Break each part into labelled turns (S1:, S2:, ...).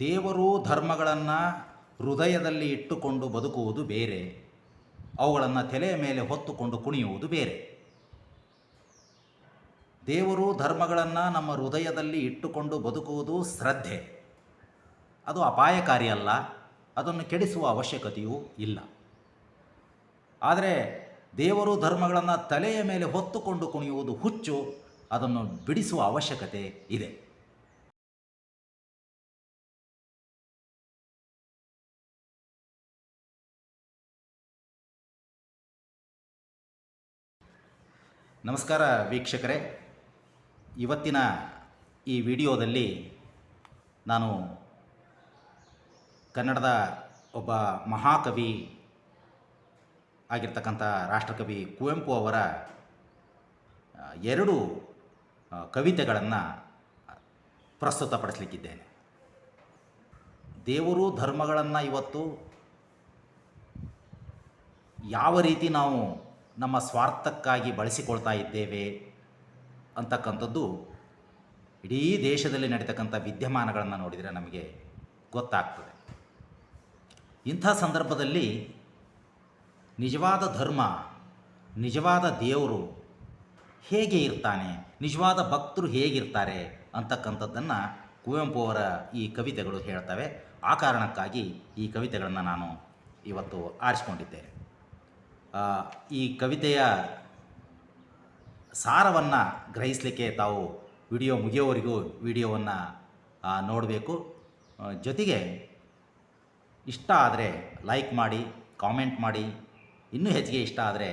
S1: ದೇವರು ಧರ್ಮಗಳನ್ನು ಹೃದಯದಲ್ಲಿ ಇಟ್ಟುಕೊಂಡು ಬದುಕುವುದು ಬೇರೆ. ಅವುಗಳನ್ನು ತಲೆಯ ಮೇಲೆ ಹೊತ್ತುಕೊಂಡು ಕುಣಿಯುವುದು ಬೇರೆ. ದೇವರು ಧರ್ಮಗಳನ್ನು ನಮ್ಮ ಹೃದಯದಲ್ಲಿ ಇಟ್ಟುಕೊಂಡು ಬದುಕುವುದು ಶ್ರದ್ಧೆ. ಅದು ಅಪಾಯಕಾರಿ ಅಲ್ಲ, ಅದನ್ನು ಕೆಡಿಸುವ ಅವಶ್ಯಕತೆಯೂ ಇಲ್ಲ. ಆದರೆ ದೇವರು ಧರ್ಮಗಳನ್ನು ತಲೆಯ ಮೇಲೆ ಹೊತ್ತುಕೊಂಡು ಕುಣಿಯುವುದು ಹುಚ್ಚು, ಅದನ್ನು ಬಿಡಿಸುವ ಅವಶ್ಯಕತೆ ಇದೆ. ನಮಸ್ಕಾರ ವೀಕ್ಷಕರೇ. ಇವತ್ತಿನ ಈ ವಿಡಿಯೋದಲ್ಲಿ ನಾನು ಕನ್ನಡದ ಒಬ್ಬ ಮಹಾಕವಿ ಆಗಿರ್ತಕ್ಕಂಥ ರಾಷ್ಟ್ರಕವಿ ಕುವೆಂಪು ಅವರ ಎರಡು ಕವಿತೆಗಳನ್ನು ಪ್ರಸ್ತುತಪಡಿಸಲಿಕ್ಕಿದ್ದೇನೆ. ದೇವರು ಧರ್ಮಗಳನ್ನು ಇವತ್ತು ಯಾವ ರೀತಿ ನಾವು ನಮ್ಮ ಸ್ವಾರ್ಥಕ್ಕಾಗಿ ಬಳಸಿಕೊಳ್ತಾ ಇದ್ದೇವೆ ಅಂತಕ್ಕಂಥದ್ದು ಇಡೀ ದೇಶದಲ್ಲಿ ನಡೀತಕ್ಕಂಥ ವಿದ್ಯಮಾನಗಳನ್ನು ನೋಡಿದರೆ ನಮಗೆ ಗೊತ್ತಾಗ್ತದೆ. ಇಂಥ ಸಂದರ್ಭದಲ್ಲಿ ನಿಜವಾದ ಧರ್ಮ, ನಿಜವಾದ ದೇವರು ಹೇಗೆ ಇರ್ತಾನೆ, ನಿಜವಾದ ಭಕ್ತರು ಹೇಗಿರ್ತಾರೆ ಅಂತಕ್ಕಂಥದ್ದನ್ನು ಕುವೆಂಪು ಅವರ ಈ ಕವಿತೆಗಳು ಹೇಳ್ತವೆ. ಆ ಕಾರಣಕ್ಕಾಗಿ ಈ ಕವಿತೆಗಳನ್ನು ನಾನು ಇವತ್ತು ಆರಿಸ್ಕೊಂಡಿದ್ದೇನೆ. ಈ ಕವಿತೆಯ ಸಾರವನ್ನು ಗ್ರಹಿಸಲಿಕ್ಕೆ ತಾವು ವಿಡಿಯೋ ಮುಗಿಯೋವರೆಗೂ ವಿಡಿಯೋವನ್ನು ನೋಡಬೇಕು. ಜೊತೆಗೆ ಇಷ್ಟ ಆದರೆ ಲೈಕ್ ಮಾಡಿ, ಕಾಮೆಂಟ್ ಮಾಡಿ, ಇನ್ನೂ ಹೆಚ್ಚಿಗೆ ಇಷ್ಟ ಆದರೆ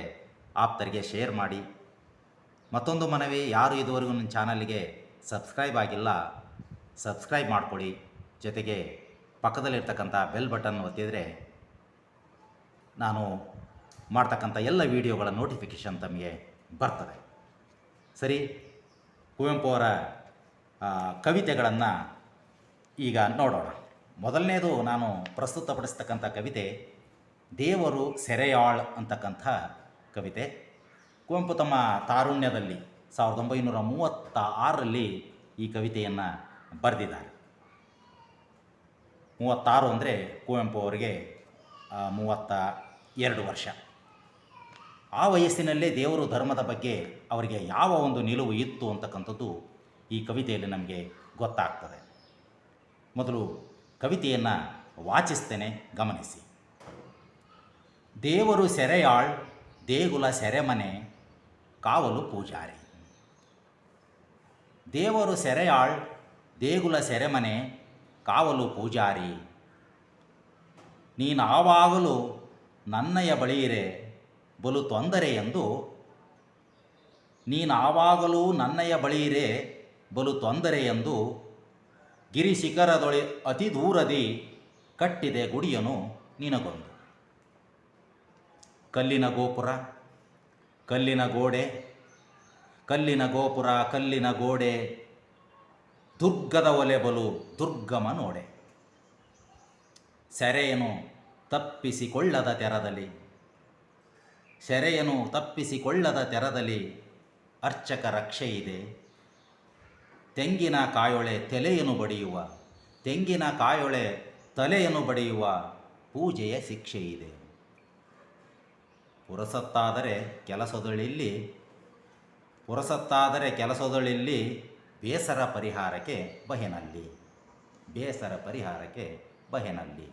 S1: ಆಪ್ತರಿಗೆ ಶೇರ್ ಮಾಡಿ. ಮತ್ತೊಂದು ಮನವಿ, ಯಾರು ಇದುವರೆಗೂ ನನ್ನ ಚಾನಲ್ಗೆ ಸಬ್ಸ್ಕ್ರೈಬ್ ಆಗಿಲ್ಲ, ಸಬ್ಸ್ಕ್ರೈಬ್ ಮಾಡಿಕೊಡಿ ಜೊತೆಗೆ ಪಕ್ಕದಲ್ಲಿರ್ತಕ್ಕಂಥ ಬೆಲ್ ಬಟನ್ ಒತ್ತಿದರೆ ನಾನು ಮಾಡ್ತಕ್ಕಂಥ ಎಲ್ಲ ವಿಡಿಯೋಗಳ ನೋಟಿಫಿಕೇಷನ್ ತಮಗೆ ಬರ್ತದೆ. ಸರಿ, ಕುವೆಂಪು ಅವರ ಕವಿತೆಗಳನ್ನು ಈಗ ನೋಡೋಣ. ಮೊದಲನೇದು ನಾನು ಪ್ರಸ್ತುತಪಡಿಸ್ತಕ್ಕಂಥ ಕವಿತೆ, ದೇವರು ಸೆರೆಯಾಳ್ ಅಂತಕ್ಕಂಥ ಕವಿತೆ. ಕುವೆಂಪು ತಮ್ಮ ತಾರುಣ್ಯದಲ್ಲಿ ಸಾವಿರದ ಒಂಬೈನೂರ ಮೂವತ್ತ ಆರರಲ್ಲಿ ಈ ಕವಿತೆಯನ್ನು ಬರೆದಿದ್ದಾರೆ. ಮೂವತ್ತಾರು ಅಂದರೆ ಕುವೆಂಪು ಅವರಿಗೆ ಮೂವತ್ತ ಎರಡು ವರ್ಷ. ಆ ವಯಸ್ಸಿನಲ್ಲೇ ದೇವರು ಧರ್ಮದ ಬಗ್ಗೆ ಅವರಿಗೆ ಯಾವ ಒಂದು ನಿಲುವು ಇತ್ತು ಅಂತಕ್ಕಂಥದ್ದು ಈ ಕವಿತೆಯಲ್ಲಿ ನಮಗೆ ಗೊತ್ತಾಗ್ತದೆ. ಮೊದಲು ಕವಿತೆಯನ್ನು ವಾಚಿಸ್ತೇನೆ, ಗಮನಿಸಿ. ದೇವರು ಸೆರೆಯಾಳ್, ದೇಗುಲ ಸೆರೆಮನೆ, ಕಾವಲು ಪೂಜಾರಿ. ದೇವರು ಸೆರೆಯಾಳ್, ದೇಗುಲ ಸೆರೆಮನೆ, ಕಾವಲು ಪೂಜಾರಿ. ನೀನಾವಾಗಲೂ ನನ್ನಯ ಬಳಿಯಿರೆ ಬಲು ತೊಂದರೆ ಎಂದು ನೀನಾವಾಗಲೂ ನನ್ನಯ ಬಳಿಯಿರೆ ಬಲು ತೊಂದರೆ ಎಂದು ಗಿರಿ ಶಿಖರದೊಳೆ ಅತಿ ದೂರದಿ ಕಟ್ಟಿದೆ ಗುಡಿಯನು ನಿನಗೊಂದು. ಕಲ್ಲಿನ ಗೋಪುರ, ಕಲ್ಲಿನ ಗೋಡೆ, ಕಲ್ಲಿನ ಗೋಪುರ, ಕಲ್ಲಿನ ಗೋಡೆ, ದುರ್ಗದ ಒಲೆ ಬಲು ದುರ್ಗಮ ನೋಡೆ. ಸೆರೆಯನು ತಪ್ಪಿಸಿಕೊಳ್ಳದ ತೆರದಲ್ಲಿ ಸೆರೆಯನು ತಪ್ಪಿಸಿಕೊಳ್ಳದ ತೆರದಲ್ಲಿ ಅರ್ಚಕ ರಕ್ಷೆ ಇದೆ ತೆಂಗಿನ ಕಾಯೊಳೆ ತಲೆಯನ್ನು ಬಡಿಯುವ, ತೆಂಗಿನ ಕಾಯೊಳೆ ತಲೆಯನ್ನು ಬಡಿಯುವ ಪೂಜೆಯ ಶಿಕ್ಷೆ ಇದೆ ಪುರಸತ್ತಾದರೆ ಕೆಲಸದಳಿಲ್ಲಿ ಪುರಸತ್ತಾದರೆ ಕೆಲಸದಳಿಲ್ಲಿ ಬೇಸರ ಪರಿಹಾರಕ್ಕೆ ಬಹೆನಲ್ಲಿ, ಬೇಸರ ಪರಿಹಾರಕ್ಕೆ ಬಹೆನಲ್ಲಿ.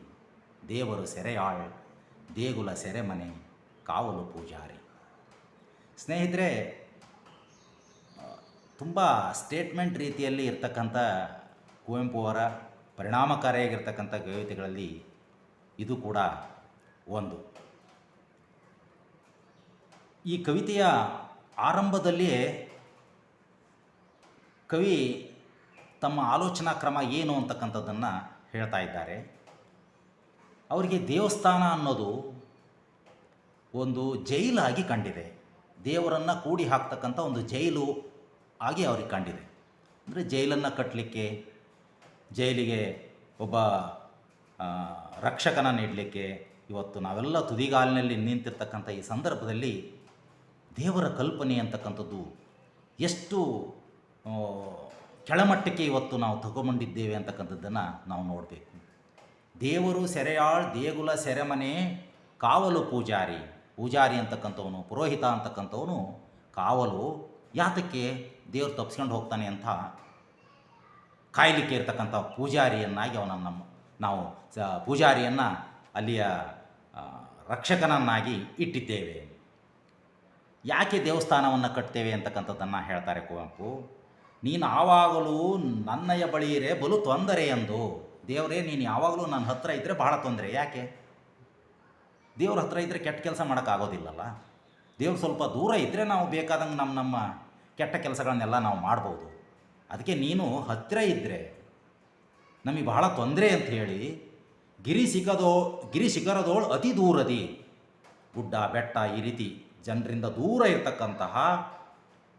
S1: ದೇವರು ಸೆರೆಯಾಳ್, ದೇಗುಲ ಸೆರೆಮನೆ. ಕಾವಲು ಪೂಜಾರಿ. ಸ್ನೇಹಿತರೆ ತುಂಬ ಸ್ಟೇಟ್ಮೆಂಟ್ ರೀತಿಯಲ್ಲಿ ಇರ್ತಕ್ಕಂಥ ಕುವೆಂಪು ಅವರ ಪರಿಣಾಮಕಾರಿಯಾಗಿರ್ತಕ್ಕಂಥ ಕವಿತೆಗಳಲ್ಲಿ ಇದು ಕೂಡ ಒಂದು. ಈ ಕವಿತೆಯ ಆರಂಭದಲ್ಲಿಯೇ ಕವಿ ತಮ್ಮ ಆಲೋಚನಾ ಕ್ರಮ ಏನು ಅಂತಕ್ಕಂಥದ್ದನ್ನು ಹೇಳ್ತಾ ಇದ್ದಾರೆ. ಅವರಿಗೆ ದೇವಸ್ಥಾನ ಅನ್ನೋದು ಒಂದು ಜೈಲಾಗಿ ಕಂಡಿದೆ. ದೇವರನ್ನು ಕೂಡಿ ಹಾಕ್ತಕ್ಕಂಥ ಒಂದು ಜೈಲು ಆಗಿ ಅವ್ರಿಗೆ ಕಂಡಿದೆ. ಅಂದರೆ ಜೈಲನ್ನು ಕಟ್ಟಲಿಕ್ಕೆ ಜೈಲಿಗೆ ಒಬ್ಬ ರಕ್ಷಕನ ನೀಡಲಿಕ್ಕೆ ಇವತ್ತು ನಾವೆಲ್ಲ ತುದಿಗಾಲಿನಲ್ಲಿ ನಿಂತಿರ್ತಕ್ಕಂಥ ಈ ಸಂದರ್ಭದಲ್ಲಿ ದೇವರ ಕಲ್ಪನೆ ಅಂತಕ್ಕಂಥದ್ದು ಎಷ್ಟು ಕೆಳಮಟ್ಟಕ್ಕೆ ಇವತ್ತು ನಾವು ತಗೊಂಡಿದ್ದೇವೆ ಅಂತಕ್ಕಂಥದ್ದನ್ನು ನಾವು ನೋಡಬೇಕು. ದೇವರು ಸೆರೆಯಾಳ್ ದೇಗುಲ ಸೆರೆಮನೆ, ಕಾವಲು ಪೂಜಾರಿ. ಪೂಜಾರಿ ಅಂತಕ್ಕಂಥವನು, ಪುರೋಹಿತ ಅಂತಕ್ಕಂಥವನು ಕಾವಲು ಯಾತಕ್ಕೆ ದೇವ್ರು ತಪ್ಸ್ಕೊಂಡು ಹೋಗ್ತಾನೆ ಅಂತ ಕಾಯಲಿಕ್ಕೆ ಇರ್ತಕ್ಕಂಥ ಪೂಜಾರಿಯನ್ನಾಗಿ ಅವನ ನಮ್ಮ, ನಾವು ಸ ಪೂಜಾರಿಯನ್ನು ಅಲ್ಲಿಯ ರಕ್ಷಕನನ್ನಾಗಿ ಇಟ್ಟಿದ್ದೇವೆ. ಯಾಕೆ ದೇವಸ್ಥಾನವನ್ನು ಕಟ್ತೇವೆ ಅಂತಕ್ಕಂಥದ್ದನ್ನು ಹೇಳ್ತಾರೆ ಕುವೆಂಪು. ನೀನು ಆವಾಗಲೂ ನನ್ನಯ ಬಳಿಯಿರೇ ಬಲು ತೊಂದರೆ ಎಂದು. ದೇವರೇ, ನೀನು ಯಾವಾಗಲೂ ನನ್ನ ಹತ್ರ ಇದ್ದರೆ ಬಹಳ ತೊಂದರೆ. ಯಾಕೆ? ದೇವ್ರ ಹತ್ರ ಇದ್ದರೆ ಕೆಟ್ಟ ಕೆಲಸ ಮಾಡೋಕ್ಕಾಗೋದಿಲ್ಲಲ್ಲ? ದೇವ್ರು ಸ್ವಲ್ಪ ದೂರ ಇದ್ದರೆ ನಾವು ಬೇಕಾದಂಗೆ ನಮ್ಮ ನಮ್ಮ ಕೆಟ್ಟ ಕೆಲಸಗಳನ್ನೆಲ್ಲ ನಾವು ಮಾಡ್ಬೋದು. ಅದಕ್ಕೆ ನೀನು ಹತ್ತಿರ ಇದ್ದರೆ ನಮಗೆ ಬಹಳ ತೊಂದರೆ ಅಂತ ಹೇಳಿ ಗಿರಿ ಸಿಗದೋ ಗಿರಿ ಶಿಖರದೋಳು ಅತಿ ದೂರದಿ. ಗುಡ್ಡ, ಬೆಟ್ಟ ಈ ರೀತಿ ಜನರಿಂದ ದೂರ ಇರತಕ್ಕಂತಹ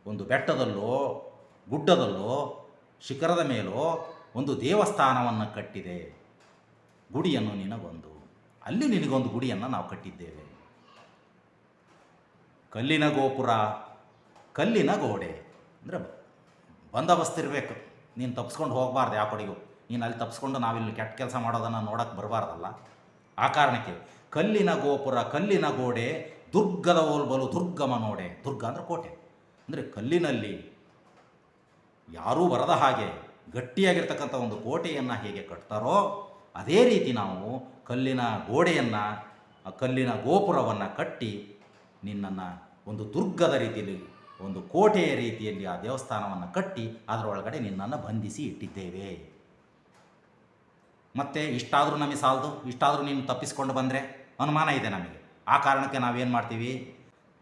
S1: ಒಂದು ಬೆಟ್ಟದಲ್ಲೋ, ಗುಡ್ಡದಲ್ಲೋ, ಶಿಖರದ ಮೇಲೋ ಒಂದು ದೇವಸ್ಥಾನವನ್ನು ಕಟ್ಟಿದೆ. ಗುಡಿಯನ್ನು ನಿನಗೊಂದು ಅಲ್ಲಿ ನಿನಗೊಂದು ಗುಡಿಯನ್ನು ನಾವು ಕಟ್ಟಿದ್ದೇವೆ. ಕಲ್ಲಿನ ಗೋಪುರ, ಕಲ್ಲಿನ ಗೋಡೆ. ಅಂದರೆ ಬಂದೋಬಸ್ತ್ ಇರಬೇಕು. ನೀನು ತಪ್ಸ್ಕೊಂಡು ಹೋಗಬಾರ್ದು ಯಾವ ಕಡೆಗೂ. ನೀನು ಅಲ್ಲಿ ತಪ್ಸ್ಕೊಂಡು ನಾವಿಲ್ಲಿ ಕೆಟ್ಟ ಕೆಲಸ ಮಾಡೋದನ್ನು ನೋಡೋಕ್ಕೆ ಬರಬಾರ್ದಲ್ಲ. ಆ ಕಾರಣಕ್ಕೆ ಕಲ್ಲಿನ ಗೋಪುರ, ಕಲ್ಲಿನ ಗೋಡೆ, ದುರ್ಗದ ಓಲ್ಬಲು ದುರ್ಗಮ ನೋಡೆ. ದುರ್ಗ ಅಂದರೆ ಕೋಟೆ. ಅಂದರೆ ಕಲ್ಲಿನಲ್ಲಿ ಯಾರೂ ಬರದ ಹಾಗೆ ಗಟ್ಟಿಯಾಗಿರ್ತಕ್ಕಂಥ ಒಂದು ಕೋಟೆಯನ್ನು ಹೇಗೆ ಕಟ್ತಾರೋ ಅದೇ ರೀತಿ ನಾವು ಕಲ್ಲಿನ ಗೋಡೆಯನ್ನು, ಆ ಕಲ್ಲಿನ ಗೋಪುರವನ್ನು ಕಟ್ಟಿ ನಿನ್ನನ್ನು ಒಂದು ದುರ್ಗದ ರೀತಿಯಲ್ಲಿ, ಒಂದು ಕೋಟೆಯ ರೀತಿಯಲ್ಲಿ ಆ ದೇವಸ್ಥಾನವನ್ನು ಕಟ್ಟಿ ಅದರೊಳಗಡೆ ನಿನ್ನನ್ನು ಬಂಧಿಸಿ ಇಟ್ಟಿದ್ದೇವೆ. ಮತ್ತೆ ಇಷ್ಟಾದರೂ ನಮಗೆ ಸಾಲದು, ಇಷ್ಟಾದರೂ ನೀನು ತಪ್ಪಿಸಿಕೊಂಡು ಬಂದರೆ ಅನುಮಾನ ಇದೆ ನಮಗೆ. ಆ ಕಾರಣಕ್ಕೆ ನಾವೇನು ಮಾಡ್ತೀವಿ?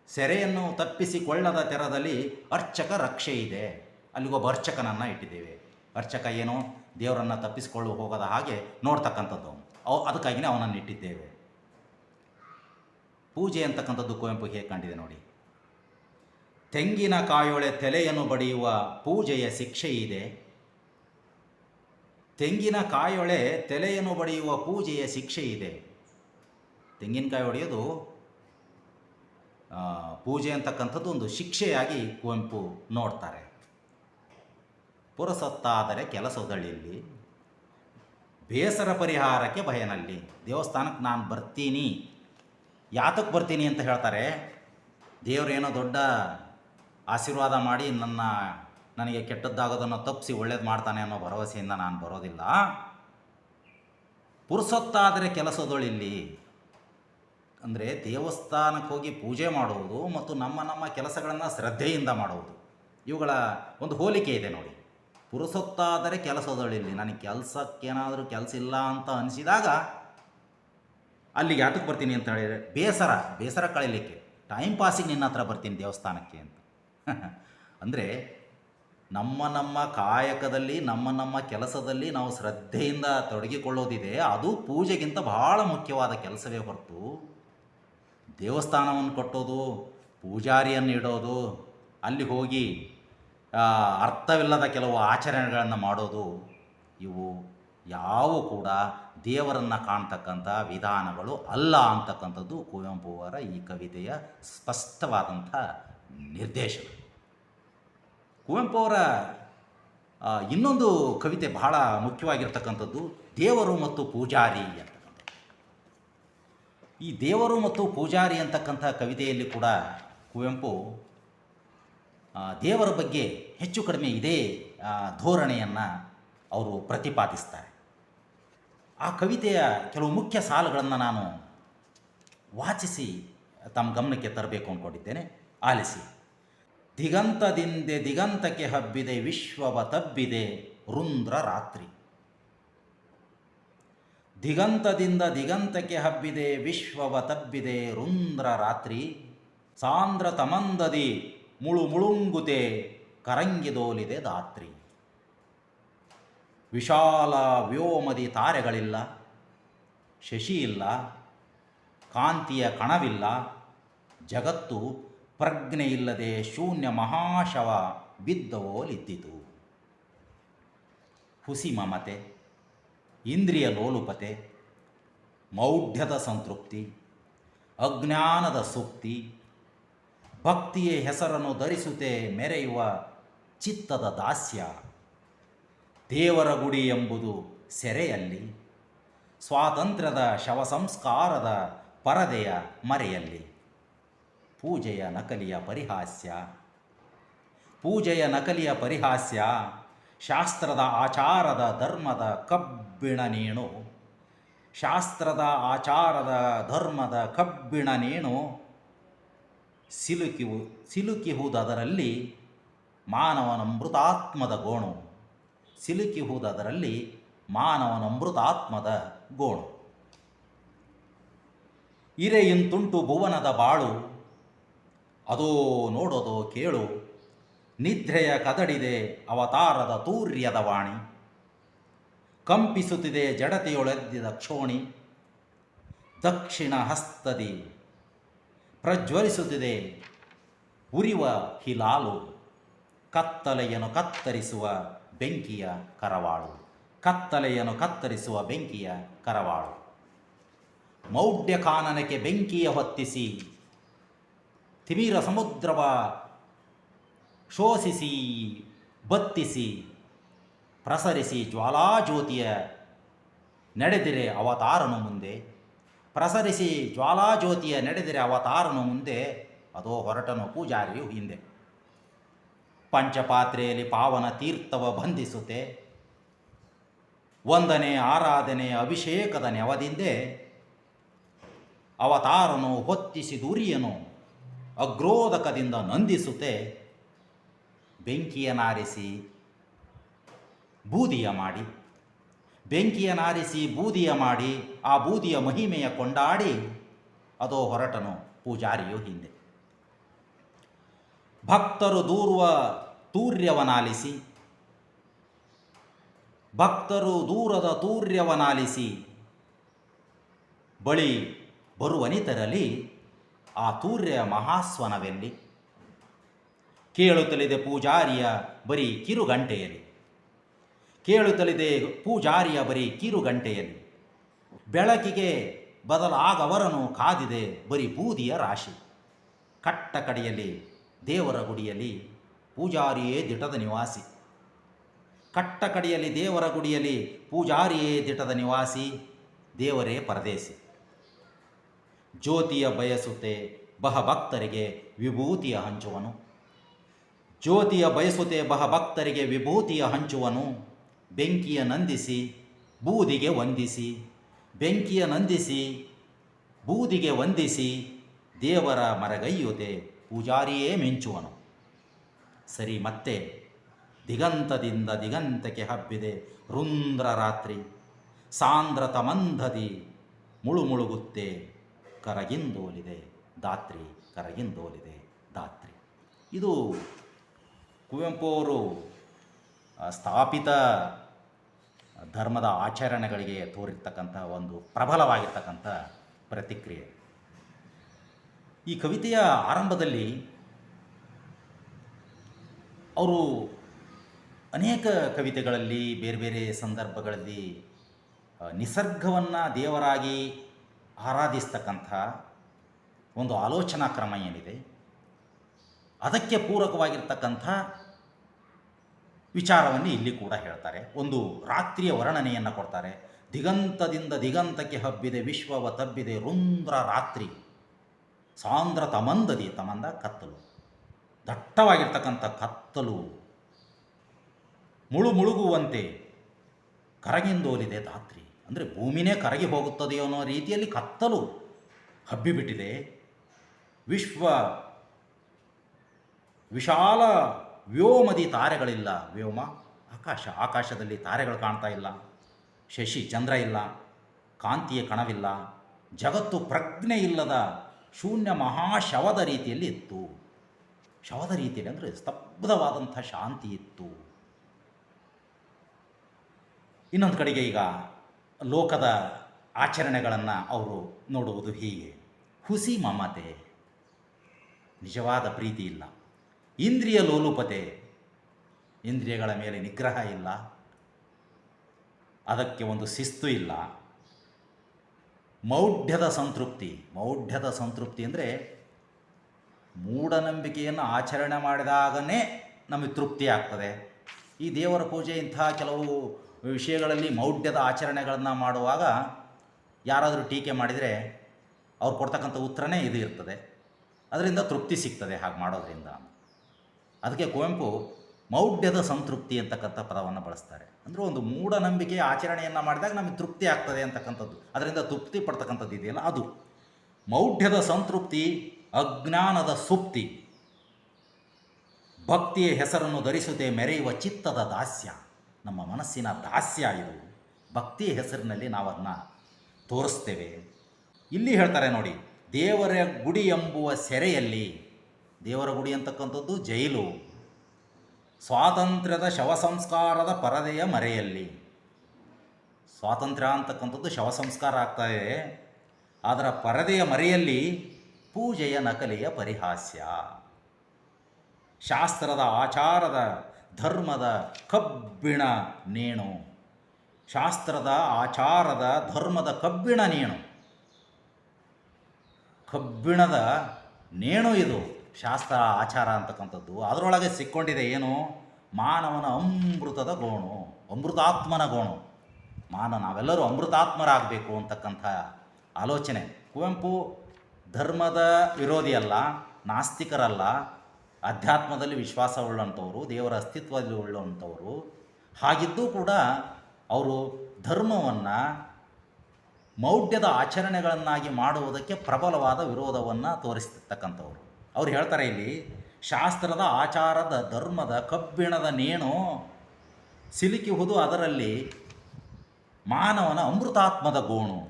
S1: ಸೆರೆಯನ್ನು ತಪ್ಪಿಸಿಕೊಳ್ಳದ ತೆರದಲ್ಲಿ ಅರ್ಚಕ ರಕ್ಷೆ ಇದೆ. ಅಲ್ಲಿಗೊಬ್ಬ ಅರ್ಚಕನನ್ನು ಇಟ್ಟಿದ್ದೇವೆ. ಅರ್ಚಕ ಏನು? ದೇವರನ್ನು ತಪ್ಪಿಸಿಕೊಳ್ಳು ಹೋಗದ ಹಾಗೆ ನೋಡ್ತಕ್ಕಂಥದ್ದು ಅವು ಅದಕ್ಕಾಗಿಯೇ ಅವನನ್ನು ಇಟ್ಟಿದ್ದೇವೆ. ಪೂಜೆ ಅಂತಕ್ಕಂಥದ್ದು ಕುವೆಂಪು ಹೇಗೆ ಕಂಡಿದೆ ನೋಡಿ. ತೆಂಗಿನ ಕಾಯೊಳೆ ತಲೆಯನ್ನು ಬಡಿಯುವ ಪೂಜೆಯ ಶಿಕ್ಷೆ ಇದೆ. ತೆಂಗಿನ ಕಾಯೊಳೆ ತಲೆಯನ್ನು ಬಡಿಯುವ ಪೂಜೆಯ ಶಿಕ್ಷೆ ಇದೆ. ತೆಂಗಿನಕಾಯಿ ಹೊಡೆಯೋದು ಪೂಜೆ ಅಂತಕ್ಕಂಥದ್ದು ಒಂದು ಶಿಕ್ಷೆಯಾಗಿ ಕುವೆಂಪು ನೋಡ್ತಾರೆ. ಪುರಸೊತ್ತಾದರೆ ಕೆಲಸದಲ್ಲಿ ಬೇಸರ ಪರಿಹಾರಕ್ಕೆ ಭಯನಲ್ಲಿ ದೇವಸ್ಥಾನಕ್ಕೆ ನಾನು ಬರ್ತೀನಿ. ಯಾತಕ್ಕೆ ಬರ್ತೀನಿ ಅಂತ ಹೇಳ್ತಾರೆ. ದೇವರೇನೋ ದೊಡ್ಡ ಆಶೀರ್ವಾದ ಮಾಡಿ ನನ್ನ, ನನಗೆ ಕೆಟ್ಟದ್ದಾಗೋದನ್ನು ತಪ್ಪಿಸಿ ಒಳ್ಳೇದು ಮಾಡ್ತಾನೆ ಅನ್ನೋ ಭರವಸೆಯಿಂದ ನಾನು ಬರೋದಿಲ್ಲ. ಪುರುಸೊತ್ತಾದರೆ ಕೆಲಸದೊಳಿಲ್ಲಿ ಅಂದರೆ ದೇವಸ್ಥಾನಕ್ಕೆ ಹೋಗಿ ಪೂಜೆ ಮಾಡುವುದು ಮತ್ತು ನಮ್ಮ ನಮ್ಮ ಕೆಲಸಗಳನ್ನು ಶ್ರದ್ಧೆಯಿಂದ ಮಾಡುವುದು. ಇವುಗಳ ಒಂದು ಹೋಲಿಕೆ ಇದೆ ನೋಡಿ. ಪುರುಸೊತ್ತಾದರೆ ಕೆಲಸದೊಳಿಲ್ಲಿ ನನಗೆ ಕೆಲಸಕ್ಕೇನಾದರೂ ಕೆಲಸ ಇಲ್ಲ ಅಂತ ಅನಿಸಿದಾಗ ಅಲ್ಲಿಗೆ ಯಾತಕ್ಕೆ ಬರ್ತೀನಿ ಅಂತ ಹೇಳಿದರೆ, ಬೇಸರ ಬೇಸರ ಕಳೀಲಿಕ್ಕೆ. ಟೈಮ್ ಪಾಸಿಗೆ ನಿನ್ನ ಹತ್ರ ಬರ್ತೀನಿ ದೇವಸ್ಥಾನಕ್ಕೆ ಅಂತ. ಅಂದರೆ ನಮ್ಮ ನಮ್ಮ ಕಾಯಕದಲ್ಲಿ, ನಮ್ಮ ನಮ್ಮ ಕೆಲಸದಲ್ಲಿ ನಾವು ಶ್ರದ್ಧೆಯಿಂದ ತೊಡಗಿಕೊಳ್ಳೋದಿದೆ. ಅದು ಪೂಜೆಗಿಂತ ಬಹಳ ಮುಖ್ಯವಾದ ಕೆಲಸವೇ ಹೊರತು ದೇವಸ್ಥಾನವನ್ನು ಕಟ್ಟೋದು, ಪೂಜಾರಿಯನ್ನು ಇಡೋದು, ಅಲ್ಲಿ ಹೋಗಿ ಅರ್ಥವಿಲ್ಲದ ಕೆಲವು ಆಚರಣೆಗಳನ್ನು ಮಾಡೋದು ಇವು ಯಾವ ಕೂಡ ದೇವರನ್ನು ಕಾಣ್ತಕ್ಕಂಥ ವಿಧಾನಗಳು ಅಲ್ಲ ಅಂತಕ್ಕಂಥದ್ದು ಕುವೆಂಪು ಅವರ ಈ ಕವಿತೆಯ ಸ್ಪಷ್ಟವಾದಂಥ ನಿರ್ದೇಶನ. ಕುವೆಂಪು ಅವರ ಇನ್ನೊಂದು ಕವಿತೆ ಬಹಳ ಮುಖ್ಯವಾಗಿರ್ತಕ್ಕಂಥದ್ದು ದೇವರು ಮತ್ತು ಪೂಜಾರಿ ಅಂತಕ್ಕಂಥದ್ದು. ಈ ದೇವರು ಮತ್ತು ಪೂಜಾರಿ ಅಂತಕ್ಕಂಥ ಕವಿತೆಯಲ್ಲಿ ಕೂಡ ಕುವೆಂಪು ದೇವರ ಬಗ್ಗೆ ಹೆಚ್ಚು ಕಡಿಮೆ ಇದೇ ಧೋರಣೆಯನ್ನು ಅವರು ಪ್ರತಿಪಾದಿಸ್ತಾರೆ. ಆ ಕವಿತೆಯ ಕೆಲವು ಮುಖ್ಯ ಸಾಲುಗಳನ್ನು ನಾನು ವಾಚಿಸಿ, ತಮ್ಮ ಗಮನಕ್ಕೆ ತರಬೇಕು ಅಂದ್ಕೊಂಡಿದ್ದೇನೆ ಆಲಿಸಿ. ದಿಗಂತದಿಂದೆ ದಿಗಂತಕ್ಕೆ ಹಬ್ಬಿದೆ, ವಿಶ್ವವ ತಬ್ಬಿದೆ ರುಂದ್ರ ರಾತ್ರಿ. ದಿಗಂತದಿಂದ ದಿಗಂತಕ್ಕೆ ಹಬ್ಬಿದೆ, ವಿಶ್ವವ ತಬ್ಬಿದೆ ರುಂದ್ರ ರಾತ್ರಿ. ಸಾಂದ್ರ ತಮಂದದಿ ಮುಳು ಮುಳುಂಗುತೆ ಕರಂಗಿದೋಲಿದೆ ದಾತ್ರಿ ವಿಶಾಲ ವ್ಯೋಮದಿ ತಾರೆಗಳಿಲ್ಲ, ಶಶಿ ಇಲ್ಲ, ಕಾಂತಿಯ ಕಣವಿಲ್ಲ, ಜಗತ್ತು ಪ್ರಜ್ಞೆ ಇಲ್ಲದೆ ಶೂನ್ಯ ಮಹಾಶವ ಬಿದ್ದವೋಲಿದ್ದಿತು ಹುಸಿ ಮಮತೆ, ಇಂದ್ರಿಯ ಲೋಲುಪತೆ, ಮೌಢ್ಯದ ಸಂತೃಪ್ತಿ, ಅಜ್ಞಾನದ ಸುಪ್ತಿ ಭಕ್ತಿಯ ಹೆಸರನ್ನು ಧರಿಸುತ್ತೆ, ಮೆರೆಯುವ ಚಿತ್ತದ ದಾಸ್ಯ. ದೇವರ ಗುಡಿ ಎಂಬುದು ಸೆರೆಯಲ್ಲಿ, ಸ್ವಾತಂತ್ರ್ಯದ ಶವ ಸಂಸ್ಕಾರದ ಪರದೆಯ ಮರೆಯಲ್ಲಿ. ಪೂಜೆಯ ನಕಲಿಯ ಪರಿಹಾಸ್ಯ. ಪೂಜೆಯ ನಕಲಿಯ ಪರಿಹಾಸ್ಯ, ಶಾಸ್ತ್ರದ ಆಚಾರದ ಧರ್ಮದ ಕಬ್ಬಿಣ ನೀಣು. ಶಾಸ್ತ್ರದ ಆಚಾರದ ಧರ್ಮದ ಕಬ್ಬಿಣ ಸಿಲುಕಿವು ಸಿಲುಕಿ ಸಿಲುಕಿಹುದರಲ್ಲಿ ಮಾನವನ ಮೃತಾತ್ಮದ ಗೋಣು. ಸಿಲುಕಿಹುದರಲ್ಲಿ ಮಾನವನ ಮೃತಾತ್ಮದ ಗೋಣು. ಇರೆಯಿಂತುಂಟು ಭುವನದ ಬಾಳು. ಅದೋ ನೋಡೋದೋ ಕೇಳು. ನಿದ್ರೆಯ ಕದಡಿದೆ ಅವತಾರದ ತೂರ್ಯದ ವಾಣಿ. ಕಂಪಿಸುತ್ತಿದೆ ಜಡತೆಯೊಳೆದ್ದಿದ ಕ್ಷೋಣಿ. ದಕ್ಷಿಣ ಹಸ್ತದಿ ಪ್ರಜ್ವಲಿಸುತ್ತಿದೆ ಉರಿವ ಹಿಲಾಲು. ಕತ್ತಲೆಯನ್ನು ಕತ್ತರಿಸುವ ಬೆಂಕಿಯ ಕರವಾಳು. ಕತ್ತಲೆಯನ್ನು ಕತ್ತರಿಸುವ ಬೆಂಕಿಯ ಕರವಾಳು. ಮೌಢ್ಯ ಕಾನನಕ್ಕೆ ಬೆಂಕಿಯ ಹೊತ್ತಿಸಿ, ತಿಮಿರ ಸಮುದ್ರವ ಶೋಷಿಸಿ, ಬತ್ತಿಸಿ, ಪ್ರಸರಿಸಿ ಜ್ವಾಲಾಜ್ಯೋತಿಯ ನಡೆದಿರೆ ಅವತಾರನು ಮುಂದೆ. ಪ್ರಸರಿಸಿ ಜ್ವಾಲಾಜ್ಯೋತಿಯ ನಡೆದಿರೆ ಅವತಾರನು ಮುಂದೆ. ಅದೋ ಹೊರಟನು ಪೂಜಾರಿಯು ಹಿಂದೆ. ಪಂಚಪಾತ್ರೆಯಲ್ಲಿ ಪಾವನ ತೀರ್ಥವ ಬಂಧಿಸುತ್ತೆ ವಂದನೆ, ಆರಾಧನೆ, ಅಭಿಷೇಕದ ನೆವದಿಂದೆ ಅವತಾರನು ಹೊತ್ತಿಸಿ ದುರಿಯನು, ಅಗ್ರೋದಕದಿಂದ ನಂದಿಸುತ್ತೆ ಬೆಂಕಿಯ ನಾರಿಸಿ ಬೂದಿಯ ಮಾಡಿ, ಬೆಂಕಿಯ ನಾರಿಸಿ ಬೂದಿಯ ಮಾಡಿ, ಆ ಬೂದಿಯ ಮಹಿಮೆಯ ಕೊಂಡಾಡಿ, ಅದೋ ಹೊರಟನು ಪೂಜಾರಿಯು ಹಿಂದೆ. ಭಕ್ತರು ದೂರುವ ತೂರ್ಯವನಾಲಿಸಿ. ಭಕ್ತರು ದೂರದ ತೂರ್ಯವನಾಲಿಸಿ. ಬಳಿ ಬರುವನಿತರಲ್ಲಿ ಆ ತೂರ್ಯ ಮಹಾಸ್ವನವೆಲ್ಲಿ. ಕೇಳುತ್ತಲಿದೆ ಪೂಜಾರಿಯ ಬರೀ ಕಿರುಗಂಟೆಯಲ್ಲಿ. ಕೇಳುತ್ತಲಿದೆ ಪೂಜಾರಿಯ ಬರೀ ಕಿರುಗಂಟೆಯಲ್ಲಿ. ಬೆಳಕಿಗೆ ಬದಲಾಗವರನು ಕಾದಿದೆ ಬರೀ ಬೂದಿಯ ರಾಶಿ. ಕಟ್ಟ ಕಡೆಯಲ್ಲಿ ದೇವರ ಗುಡಿಯಲ್ಲಿ ಪೂಜಾರಿಯೇ ದಿಟದ ನಿವಾಸಿ. ಕಟ್ಟ ಕಡೆಯಲ್ಲಿ ದೇವರ ಗುಡಿಯಲ್ಲಿ ಪೂಜಾರಿಯೇ ದಿಟದ ನಿವಾಸಿ, ದೇವರೇ ಪರದೇಸಿ. ಜ್ಯೋತಿಯ ಬಯಸುತ್ತೆ ಬಹ ಭಕ್ತರಿಗೆ ವಿಭೂತಿಯ ಹಂಚುವನು. ಜ್ಯೋತಿಯ ಬಯಸುತ್ತೆ ಬಹ ಭಕ್ತರಿಗೆ ವಿಭೂತಿಯ ಹಂಚುವನು. ಬೆಂಕಿಯ ನಂದಿಸಿ, ಬೂದಿಗೆ ವಂದಿಸಿ. ಬೆಂಕಿಯ ನಂದಿಸಿ, ಬೂದಿಗೆ ವಂದಿಸಿ ದೇವರ ಮರಗೈಯುತೆ ಪೂಜಾರಿಯೇ ಮಿಂಚುವನು. ಸರಿ, ಮತ್ತೆ ದಿಗಂತದಿಂದ ದಿಗಂತಕ್ಕೆ ಹಬ್ಬಿದೆ ರುಂದ್ರ ರಾತ್ರಿ. ಸಾಂದ್ರತ ಮಂದದಿ ಮುಳುಮುಳುಗುತ್ತೆ, ಕರಗಿಂದೋಲಿದೆ ದಾತ್ರಿ ಕರಗಿಂದೋಲಿದೆ ದಾತ್ರಿ ಇದು ಕುವೆಂಪು ಅವರು ಸ್ಥಾಪಿತ ಧರ್ಮದ ಆಚರಣೆಗಳಿಗೆ ತೋರಿರ್ತಕ್ಕಂಥ ಒಂದು ಪ್ರಬಲವಾಗಿರ್ತಕ್ಕಂಥ ಪ್ರತಿಕ್ರಿಯೆ. ಈ ಕವಿತೆಯ ಆರಂಭದಲ್ಲಿ ಅವರು ಅನೇಕ ಕವಿತೆಗಳಲ್ಲಿ, ಬೇರೆ ಬೇರೆ ಸಂದರ್ಭಗಳಲ್ಲಿ ನಿಸರ್ಗವನ್ನು ದೇವರಾಗಿ ಆರಾಧಿಸ್ತಕ್ಕಂಥ ಒಂದು ಆಲೋಚನಾ ಕ್ರಮ ಏನಿದೆ, ಅದಕ್ಕೆ ಪೂರಕವಾಗಿರ್ತಕ್ಕಂಥ ವಿಚಾರವನ್ನು ಇಲ್ಲಿ ಕೂಡ ಹೇಳ್ತಾರೆ. ಒಂದು ರಾತ್ರಿಯ ವರ್ಣನೆಯನ್ನು ಕೊಡ್ತಾರೆ. ದಿಗಂತದಿಂದ ದಿಗಂತಕ್ಕೆ ಹಬ್ಬಿದೆ, ವಿಶ್ವವ ತಬ್ಬಿದೆ, ರುಂದ್ರ ರಾತ್ರಿ. ಸಾಂದ್ರ ತಮಂದದಿ ತಮಂದ ಕತ್ತಲು. ದಟ್ಟವಾಗಿರ್ತಕ್ಕಂಥ ಕತ್ತಲು ಮುಳು ಮುಳುಗುವಂತೆ ಕರಗಿಂದೋಲಿದೆ ಧಾತ್ರಿ. ಅಂದರೆ ಭೂಮಿನೇ ಕರಗಿ ಹೋಗುತ್ತದೆ ಅನ್ನೋ ರೀತಿಯಲ್ಲಿ ಕತ್ತಲು ಹಬ್ಬಿಬಿಟ್ಟಿದೆ. ವಿಶ್ವ ವಿಶಾಲ ವ್ಯೋಮದಿ ತಾರೆಗಳಿಲ್ಲ. ವ್ಯೋಮ, ಆಕಾಶ, ಆಕಾಶದಲ್ಲಿ ತಾರೆಗಳು ಕಾಣ್ತಾ ಇಲ್ಲ. ಶಶಿ, ಚಂದ್ರ ಇಲ್ಲ. ಕಾಂತಿಯ ಕಣವಿಲ್ಲ. ಜಗತ್ತು ಪ್ರಜ್ಞೆ ಇಲ್ಲದ ಶೂನ್ಯ ಮಹಾಶವದ ರೀತಿಯಲ್ಲಿ ಇತ್ತು. ಶವದ ರೀತಿಯಲ್ಲಿ ಅಂದರೆ ಸ್ತಬ್ಧವಾದಂಥ ಶಾಂತಿ ಇತ್ತು. ಇನ್ನೊಂದು ಕಡೆಗೆ ಈಗ ಲೋಕದ ಆಚರಣೆಗಳನ್ನು ಅವರು ನೋಡುವುದು ಹೀಗೆ. ಹುಸಿ ಮಮತೆ. ನಿಜವಾದ ಪ್ರೀತಿ ಇಲ್ಲ. ಇಂದ್ರಿಯ ಲೋಲುಪತೆ. ಇಂದ್ರಿಯಗಳ ಮೇಲೆ ನಿಗ್ರಹ ಇಲ್ಲ. ಅದಕ್ಕೆ ಒಂದು ಶಿಸ್ತು ಇಲ್ಲ. ಮೌಢ್ಯದ ಸಂತೃಪ್ತಿ. ಮೌಢ್ಯದ ಸಂತೃಪ್ತಿ ಅಂದರೆ ಮೂಢನಂಬಿಕೆಯನ್ನು ಆಚರಣೆ ಮಾಡಿದಾಗನೇ ನಮಗೆ ತೃಪ್ತಿ ಆಗ್ತದೆ. ಈ ದೇವರ ಪೂಜೆ ಇಂತಹ ಕೆಲವು ವಿಷಯಗಳಲ್ಲಿ ಮೌಢ್ಯದ ಆಚರಣೆಗಳನ್ನು ಮಾಡುವಾಗ ಯಾರಾದರೂ ಟೀಕೆ ಮಾಡಿದರೆ ಅವ್ರು ಕೊಡ್ತಕ್ಕಂಥ ಉತ್ತರನೇ ಇದು ಇರ್ತದೆ. ಅದರಿಂದ ತೃಪ್ತಿ ಸಿಗ್ತದೆ ಹಾಗೆ ಮಾಡೋದರಿಂದ. ಅದಕ್ಕೆ ಕುವೆಂಪು ಮೌಢ್ಯದ ಸಂತೃಪ್ತಿ ಅಂತಕ್ಕಂಥ ಪದವನ್ನು ಬಳಸ್ತಾರೆ. ಅಂದರೆ ಒಂದು ಮೂಢನಂಬಿಕೆಯ ಆಚರಣೆಯನ್ನು ಮಾಡಿದಾಗ ನಮಗೆ ತೃಪ್ತಿ ಆಗ್ತದೆ ಅಂತಕ್ಕಂಥದ್ದು. ಅದರಿಂದ ತೃಪ್ತಿ ಪಡ್ತಕ್ಕಂಥದ್ದು ಇದೆಯಲ್ಲ ಅದು. ಮೌಢ್ಯದ ಸಂತೃಪ್ತಿ ಅಜ್ಞಾನದ ಸುಪ್ತಿ. ಭಕ್ತಿಯ ಹೆಸರನ್ನು ಧರಿಸುತ್ತೆ ಮೆರೆಯುವ ಚಿತ್ತದ ದಾಸ್ಯ. ನಮ್ಮ ಮನಸ್ಸಿನ ದಾಸ್ಯ ಇದು. ಭಕ್ತಿಯ ಹೆಸರಿನಲ್ಲಿ ನಾವು ಅದನ್ನ ತೋರಿಸ್ತೇವೆ. ಇಲ್ಲಿ ಹೇಳ್ತಾರೆ ನೋಡಿ, ದೇವರ ಗುಡಿ ಎಂಬುವ ಸೆರೆಯಲ್ಲಿ, ದೇವರ ಗುಡಿ ಅಂತಕ್ಕಂಥದ್ದು ಜೈಲು, ಸ್ವಾತಂತ್ರ್ಯದ ಶವ ಸಂಸ್ಕಾರದ ಪರದೆಯ ಮರೆಯಲ್ಲಿ. ಸ್ವಾತಂತ್ರ್ಯ ಅಂತಕ್ಕಂಥದ್ದು ಶವ ಸಂಸ್ಕಾರ ಆಗ್ತಾ ಇದೆ. ಅದರ ಪರದೆಯ ಮರೆಯಲ್ಲಿ ಪೂಜೆಯ ನಕಲಿಯ ಪರಿಹಾಸ್ಯ. ಶಾಸ್ತ್ರದ ಆಚಾರದ ಧರ್ಮದ ಕಬ್ಬಿಣ ನೇಣು. ಶಾಸ್ತ್ರದ ಆಚಾರದ ಧರ್ಮದ ಕಬ್ಬಿಣ ನೇಣು. ಕಬ್ಬಿಣದ ನೇಣು ಇದು. ಶಾಸ್ತ್ರ ಆಚಾರ ಅಂತಕ್ಕಂಥದ್ದು. ಅದರೊಳಗೆ ಸಿಕ್ಕೊಂಡಿದೆ ಏನು? ಮಾನವನ ಅಮೃತದ ಗೋಣು. ಅಮೃತಾತ್ಮನ ಗೋಣು. ಮಾನ ನಾವೆಲ್ಲರೂ ಅಮೃತಾತ್ಮರಾಗಬೇಕು ಅಂತಕ್ಕಂಥ ಆಲೋಚನೆ. ಕುವೆಂಪು ಧರ್ಮದ ವಿರೋಧಿ ಅಲ್ಲ ನಾಸ್ತಿಕರಲ್ಲ, ಅಧ್ಯಾತ್ಮದಲ್ಲಿ ವಿಶ್ವಾಸ ಉಳ್ಳಂಥವ್ರು ದೇವರ ಅಸ್ತಿತ್ವದಲ್ಲಿ ಉಳ್ಳುವಂಥವ್ರು ಹಾಗಿದ್ದೂ ಕೂಡ ಅವರು ಧರ್ಮವನ್ನು ಮೌಢ್ಯದ ಆಚರಣೆಗಳನ್ನಾಗಿ ಮಾಡುವುದಕ್ಕೆ ಪ್ರಬಲವಾದ ವಿರೋಧವನ್ನು ತೋರಿಸ್ತಕ್ಕಂಥವ್ರು. ಅವ್ರು ಹೇಳ್ತಾರೆ ಇಲ್ಲಿ, ಶಾಸ್ತ್ರದ ಆಚಾರದ ಧರ್ಮದ ಕಬ್ಬಿಣದ ನೇಣು ಸಿಲುಕಿಹುದು ಅದರಲ್ಲಿ ಮಾನವನ ಅಮೃತಾತ್ಮದ ಗೋಣು.